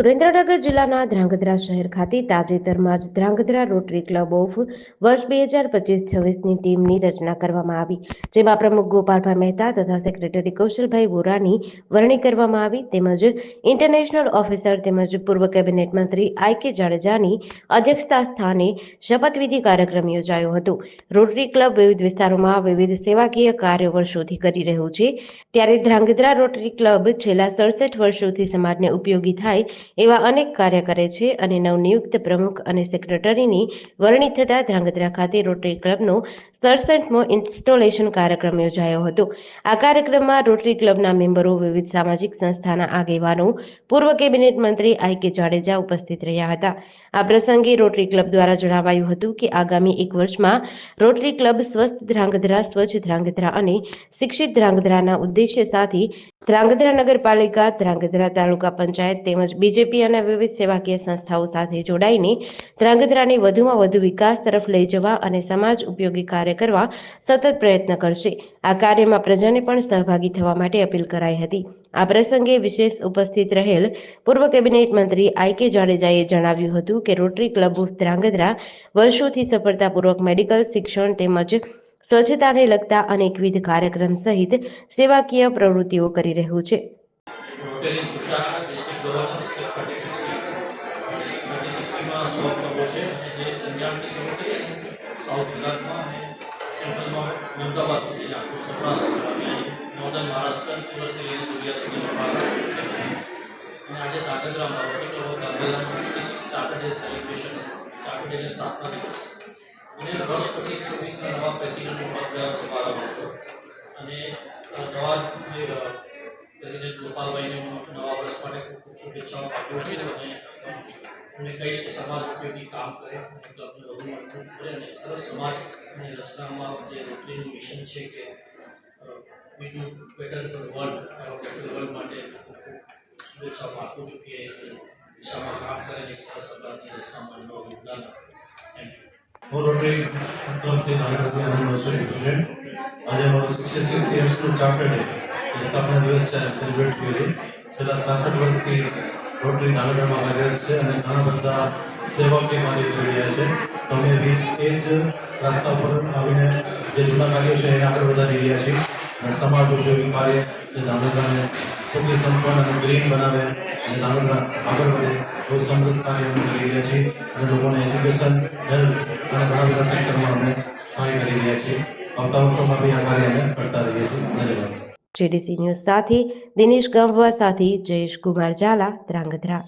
સુરેન્દ્રનગર જિલ્લાના ધ્રાંગધ્રા શહેર ખાતે તાજેતરમાં જ ધ્રાંગધ્રા રોટરી ક્લબ ઓફ વર્ષ બે હજાર પચીસ છવ્વીસની ટીમની રચના કરવામાં આવી, જેમાં પ્રમુખ ગોપાલભાઈ મહેતા તથા સેક્રેટરી કૌશલભાઈ વોરાની વરણી કરવામાં આવી, તેમજ ઇન્ટરનેશનલ ઓફિસર તેમજ પૂર્વ કેબિનેટ મંત્રી આઈ કે જાડેજાની અધ્યક્ષતા સ્થાને શપથવિધિ કાર્યક્રમ યોજાયો હતો. રોટરી ક્લબ વિવિધ વિસ્તારોમાં વિવિધ સેવાકીય કાર્યો વર્ષોથી કરી રહ્યું છે. ત્યારે ધ્રાંગધ્રા રોટરી ક્લબ છેલ્લા સડસઠ વર્ષોથી સમાજને ઉપયોગી થાય એવા અનેક કાર્ય કરે છે અને નવનિયુક્ત પ્રમુખ અને સેક્રેટરીની વરણી થતા ધ્રાંગધ્રા ખાતે રોટરી ક્લબનો સડસઠમો ઇન્સ્ટોલેશન કાર્યક્રમ યોજાયો હતો. આ કાર્યક્રમમાં રોટરી ક્લબના મેમ્બરો વિવિધ સામાજિક સંસ્થાના આગેવાનો, પૂર્વ કેબિનેટ મંત્રી આઈ કે જાડેજા ઉપસ્થિત રહ્યા હતા. આ પ્રસંગે રોટરી ક્લબ દ્વારા જણાવાયું હતું કે આગામી એક વર્ષમાં રોટરી ક્લબ સ્વસ્થ ધ્રાંગધ્રા, સ્વચ્છ ધ્રાંગધ્રા અને શિક્ષિત ધ્રાંગધ્રાના ઉદ્દેશ્ય સાથે ધ્રાંગધ્રા નગરપાલિકા, ધ્રાંગધ્રા તાલુકા પંચાયત તેમજ બીજેપી અને વિવિધ સેવાકીય સંસ્થાઓ સાથે જોડાઈને ધ્રાંગધ્રાને વધુમાં વધુ વિકાસ તરફ લઈ જવા અને સમાજ ઉપયોગી કાર્ય કરવા સતત પ્રયત્ન કરશે. આ કાર્યમાં પ્રજાને પણ સહભાગી થવા માટે અપીલ કરાઈ હતી. આ પ્રસંગે વિશેષ ઉપસ્થિત રહેલ પૂર્વ કેબિનેટ મંત્રી આઈ કે જાડેજાએ જણાવ્યું હતું કે રોટરી ક્લબ ઓફ ધ્રાંગધ્રા વર્ષોથી સફળતાપૂર્વક મેડિકલ શિક્ષણ તેમજ સ્વચ્છતાને લગતા અનેકવિધ કાર્યક્રમ સહિત સેવાકીય પ્રવૃત્તિઓ કરી રહ્યું છે. આજે અને વર્ષ પચીસ છવ્વીસના નવા પ્રેસિડેન્ટનો પદ સમારંભ હતો. અને નવા પ્રેસિડેન્ટ ગોપાલભાઈને હું નવા વર્ષ માટે ખૂબ ખૂબ શુભેચ્છાઓ પાઠવું છું અને એમને કહીશ કે સમાજ ઉપયોગી કામ કરે ક્લબને વધુ કરે અને સરસ સમાજ અને રચનામાં જે રોટરીનું મિશન છે કે we do better for world better world માટે શુભેચ્છાઓ પાઠવું છું કે દિશામાં કામ કરે અને એક સરસ સમાજની રચનામાં યોગદાન થેન્ક યુ હું રોટરી ક્લબથી નાગરિક આનંદ આજે અમારો સિક્સટી સિક્સ યર્સનું ચાર્ટર ડે સ્થાપના દિવસ છે સેલિબ્રેટ કરીએ છેલ્લા સાસઠ વર્ષથી રોટરી નાગરિકમાં કાર્યરત છે અને ઘણા બધા સેવાકીય કાર્ય કરી રહ્યા છે. તમે બી એ જ રસ્તા પર આવીને જે જૂના છે એને આગળ વધારી રહ્યા છીએ. અને સમાજ ઉપયોગી કાર્ય જે ધાંગધ્રાને સુખી, સંપન્ન અને ગ્રીન બનાવે અને ધાંગધ્રા આગળ વધે, બહુ સમૃદ્ધ કાર્ય અમે કરી રહ્યા છીએ. અને લોકોને એજ્યુકેશન હેલ્થ અને ઘણા બધા સેન્ટરમાં અમે સહાય કરી રહ્યા છીએ. આવતા વર્ષોમાં બી આ અમે કરતા રહીએ છીએ. ધન્યવાદ. જેડીસી ન્યૂઝ સાથે દિનેશ ગામવા સાથે જયેશ કુમાર ઝાલા, ધ્રાંગધ્રા.